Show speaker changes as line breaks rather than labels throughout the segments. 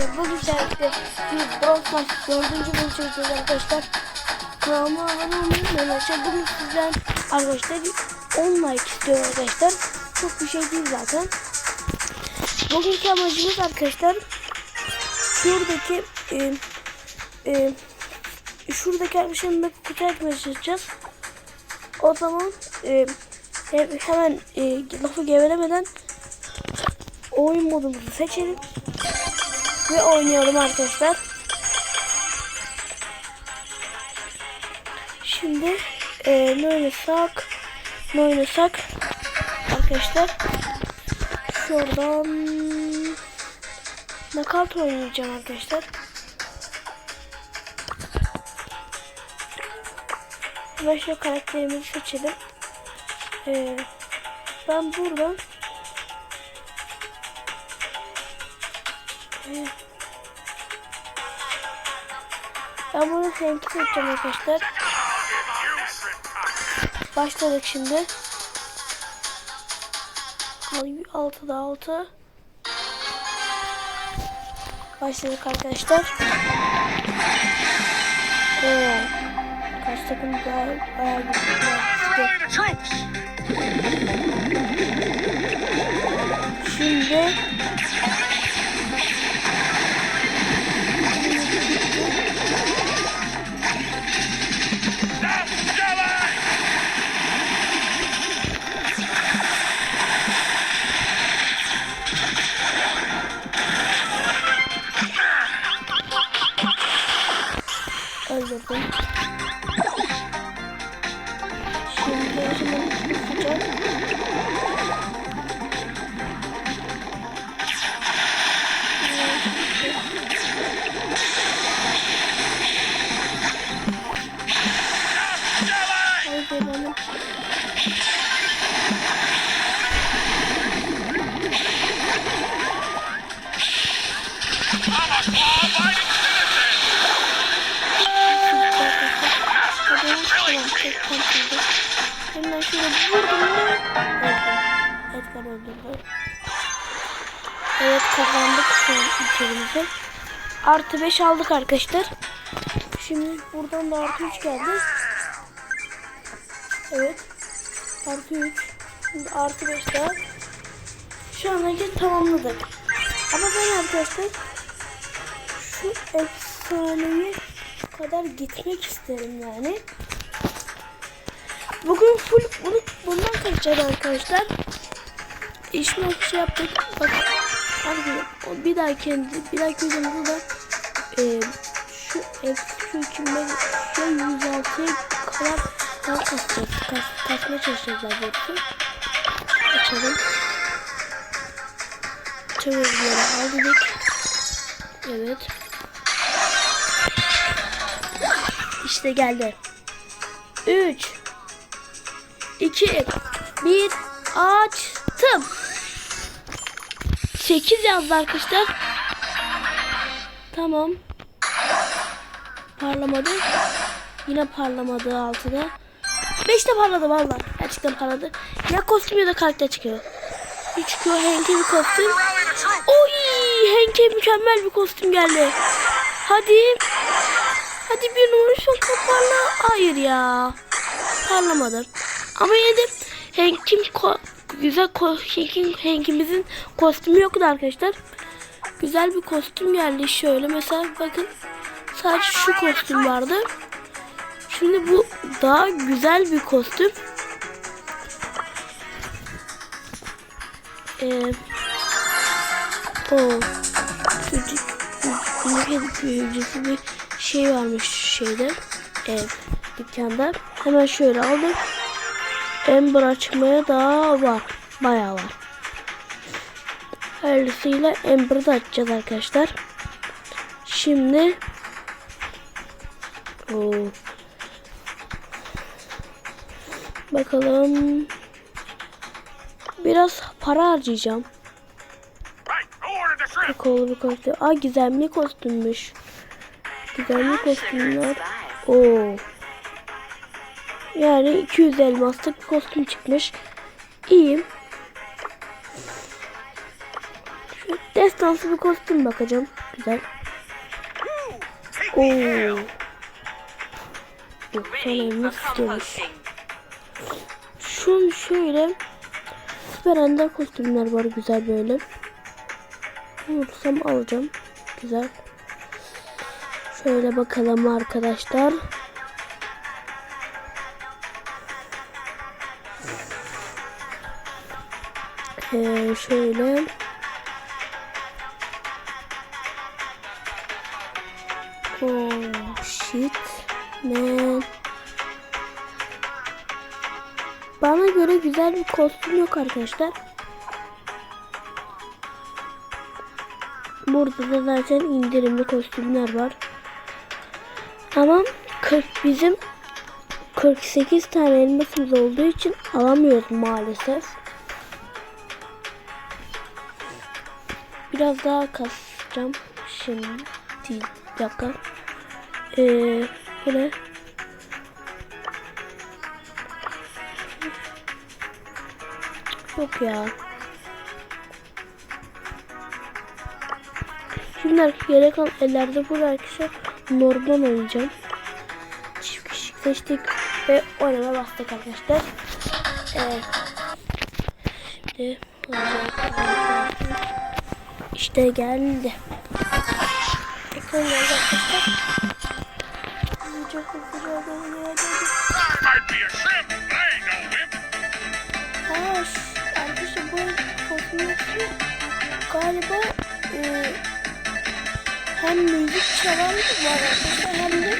Bugün servisde bir Brawl Stars dördüncü bölüm çekeceğiz arkadaşlar. Kanalıma abone olmayı arkadaşlar. Bugün sizden arkadaşlar 10 like istiyorum arkadaşlar. Çok bir şey değil zaten. Bugünkü amacımız arkadaşlar şuradaki e, e, şuradaki arkadaşlarımla kutu açmaya çalışacağız. O zaman e, he- hemen e, lafı gevelemeden oyun modumuzu seçelim ve oynayalım arkadaşlar. Şimdi e, ne oynasak ne oynasak arkadaşlar şuradan nakalt oynayacağım arkadaşlar. Şu karakterimizi seçelim. E, ben buradan Ben bunu seninki seçeceğim arkadaşlar. Başladık şimdi. Al- Altıda altı. Başladık arkadaşlar. Oo. Kaç takım daha bayağı. Şimdi öldürdüm. Şimdi şimdi sıcak. Vurdum mu? Edgar öldürdü. Evet kazandık an içerimizi. Artı 5 aldık arkadaşlar. Şimdi buradan da artı 3 geldi. Evet. Artı 3. Şimdi artı 5 daha. Şu an önce tamamladık. Ama ben arkadaşlar şu efsaneyi kadar gitmek isterim yani. Bugün full bunu bundan kaçacağız arkadaşlar. İş mi şey yaptık. Bak hadi bir daha kendi bir dahaki videomuzda da e, şu ev şu kimde şu 106'ya kadar daha kasacağız. Kas, kasmaya çalışacağız daha doğrusu. Açalım. Çevirgileri aldık. Evet. İşte geldi. 3 2 1 açtım. 8 yazdı arkadaşlar. Tamam. Parlamadı. Yine parlamadı 6'da. 5'te parladı valla. Gerçekten parladı. Ya kostüm ya da karakter çıkıyor. Bir çıkıyor Henk'e bir kostüm. Oy Henk'e mükemmel bir kostüm geldi. Hadi. Hadi bir numara şu parla. Hayır ya. Parlamadı. Ama yine de Hank'in güzel ko- Hank'in Hank'imizin kostümü yoktu arkadaşlar. Güzel bir kostüm geldi şöyle mesela bakın sadece şu kostüm vardı. Şimdi bu daha güzel bir kostüm. Ee, o çocuk büyücüsü bir şey varmış şeyde ev dükkanda. Hemen şöyle aldım. Ember açmaya daha var. Bayağı var. Hayırlısıyla Ember'ı da açacağız arkadaşlar. Şimdi Oo. Bakalım. Biraz para harcayacağım. Çok oldu bir kostüm. Aa gizemli kostümmüş. Gizemli kostümler. Oo. Yani 200 elmaslık bir kostüm çıkmış. İyiyim. Şu Destansı bir kostüm bakacağım. Güzel. Oo. Yok son elmas istiyormuş. Şu an şöyle süper ender kostümler var güzel böyle. Bulursam alacağım. Güzel. Şöyle bakalım arkadaşlar. Ee, şöyle. Oh shit man. Bana göre güzel bir kostüm yok arkadaşlar. Burada da zaten indirimli kostümler var. Ama 40 bizim 48 tane elmasımız olduğu için alamıyoruz maalesef. Biraz daha kasacağım şimdi. Bir dakika. Ee, böyle Yok ya. Şimdi geri kalan ellerde bu arkadaşlar normal oynayacağım. Çift kişilik seçtik ve oynama bastık arkadaşlar. Evet. Şimdi işte geldi. Geldi arkadaşlar. Çok hızlı oldu.
might be a shrimp, but I ain't no wimp.
Aa, arkadaşlar bu kosmeti galiba e, hem müzik çalan var hem de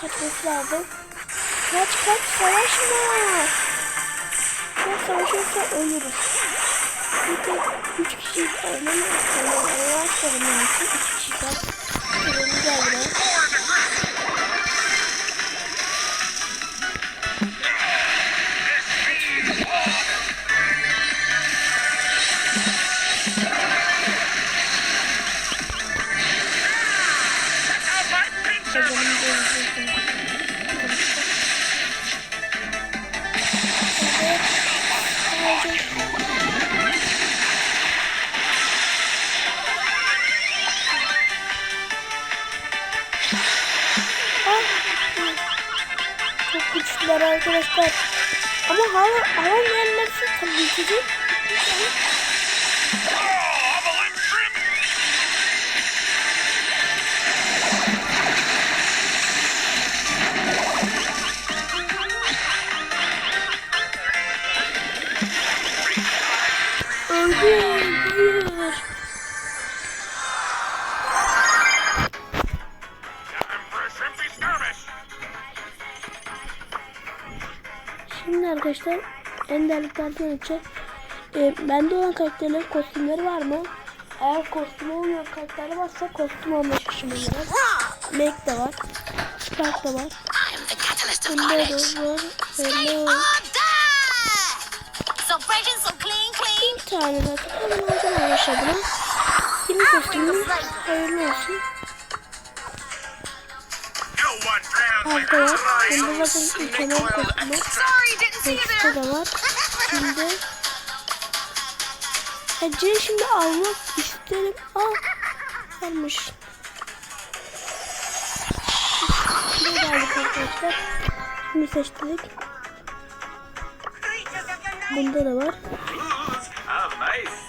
kaçması lazım. Kaç kaç savaşma. Çok savaşırsa ölürüz. Bir tek üç kişi ölmemiz lazım. Allah aşkına benim için üç kişi var. Kırmızı geldi. Hala alan yerlerse tabii ki Arkadaşlar enderliklerden önce e, bende olan karakterlerin kostümleri var mı? Eğer kostümü olmayan karakterler varsa kostüm alma şaşırmayın. Meg de var. Spark da var. Bunda da var. Hello. Bir tane zaten hemen alacağım arkadaşlar bunu. Yeni kostümümüz hayırlı olsun. Harika var. Bunda zaten
you
Ekstra
there.
da var. Şimdi Hacı şimdi almak isterim. Aa varmış. Şimdi geldik arkadaşlar. Şimdi seçtik. Bunda da var.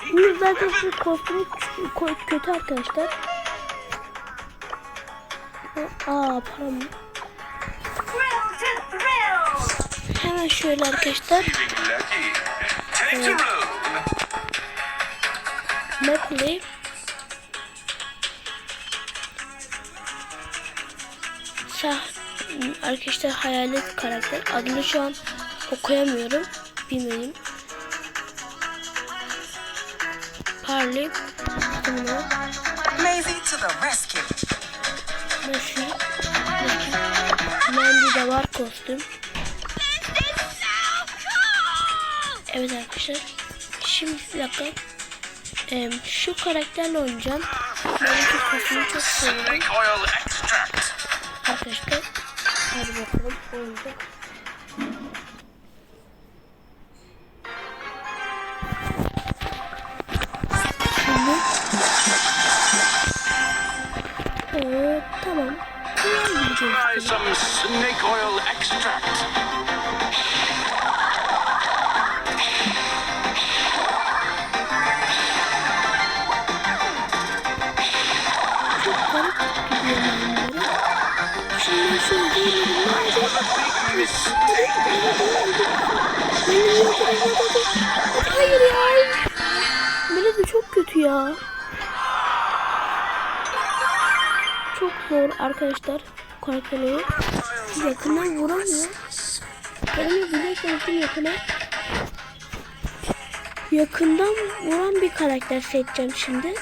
Şimdi zaten şu kostümü kötü arkadaşlar. Aa param. Hemen şöyle arkadaşlar.
road.
Medley. Sah arkadaşlar hayalet karakter. Adını şu an okuyamıyorum. Bilmedim. Parley. Bunu.
Maisie to the rescue.
Messi. Mandy de var kostüm. Evet arkadaşlar. Şimdi bir dakika. Ee, şu karakterle oynayacağım. Ben şu kostümü çok seviyorum. Arkadaşlar. Hadi bakalım oynayacak. Şimdi. Ee, tamam.
Try some snake oil extract.
Hayır ya. Melody çok kötü ya. Çok zor arkadaşlar karakterleri. Yakından vuramıyor. Benim bile geldim yakına. Yakından vuran bir karakter seçeceğim şimdi.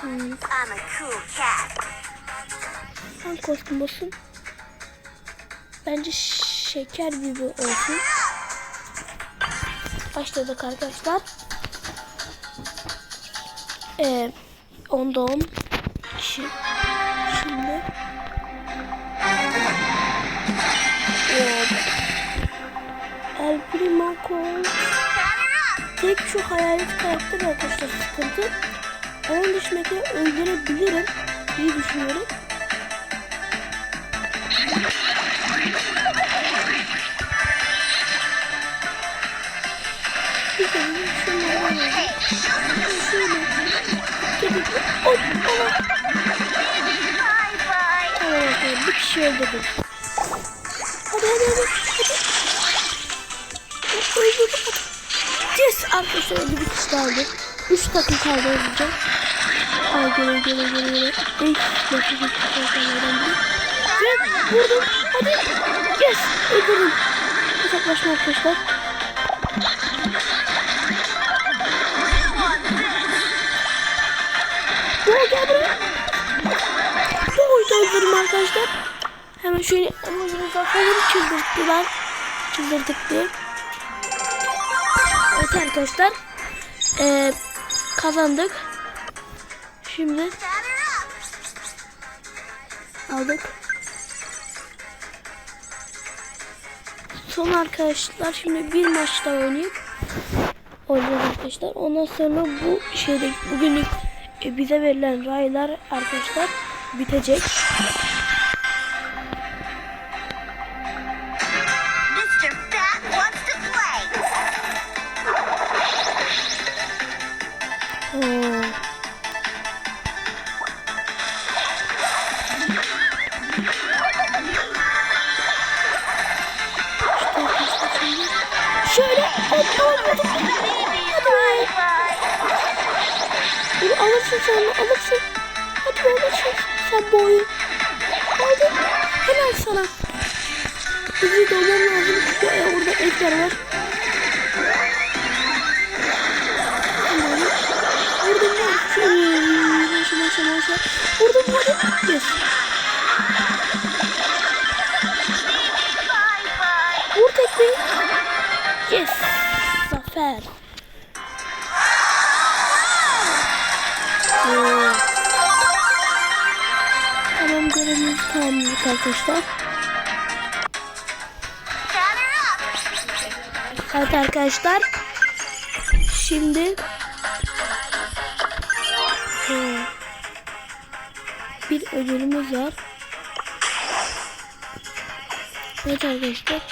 Hmm,
I'm a cool cat.
hangi kostüm olsun? Bence şeker gibi olsun. Başladık arkadaşlar. Ee, onda on kişi. Şimdi. Ee, El Primo Colt. Tek şu hayalet karakter arkadaşlar sıkıntı. Onun dışındaki öldürebilirim diye düşünüyorum. Bir kişi öldürdük. Hadi hadi hadi. hadi. Yes arkadaşlar öldü bir kişi daha öldü. Üç takım kaldı öldürecek. Ay gele gele gele gele. Ey nefes ettik arkadaşlardan biri. Ve vurdum. Hadi. Yes öldürdüm. Hesaplaşma arkadaşlar. Doğu gel buraya. Da öldürdüm arkadaşlar. Hemen şöyle emojimizi atalım. Çıldırttılar. Çıldırdık diye. Evet arkadaşlar. Ee, kazandık. Şimdi aldık. Son arkadaşlar şimdi bir maç daha oynayıp oynayacağız arkadaşlar. Ondan sonra bu şeyde bugünlük bize verilen raylar arkadaşlar bitecek. Alırsın sen alırsın. Hadi alırsın sen bu. Aldın. Helal sana. Hızlı dolmam lazım e, orada Edgar var. Arkadaşlar. Evet arkadaşlar. Şimdi ee, bir ödülümüz var. Evet arkadaşlar.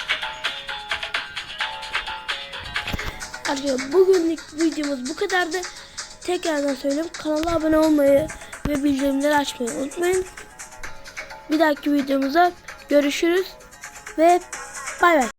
Arkadaşlar bugünlük videomuz bu kadardı. Tekrardan söyleyeyim. Kanala abone olmayı ve bildirimleri açmayı unutmayın. Bir dahaki videomuzda görüşürüz ve bay bay.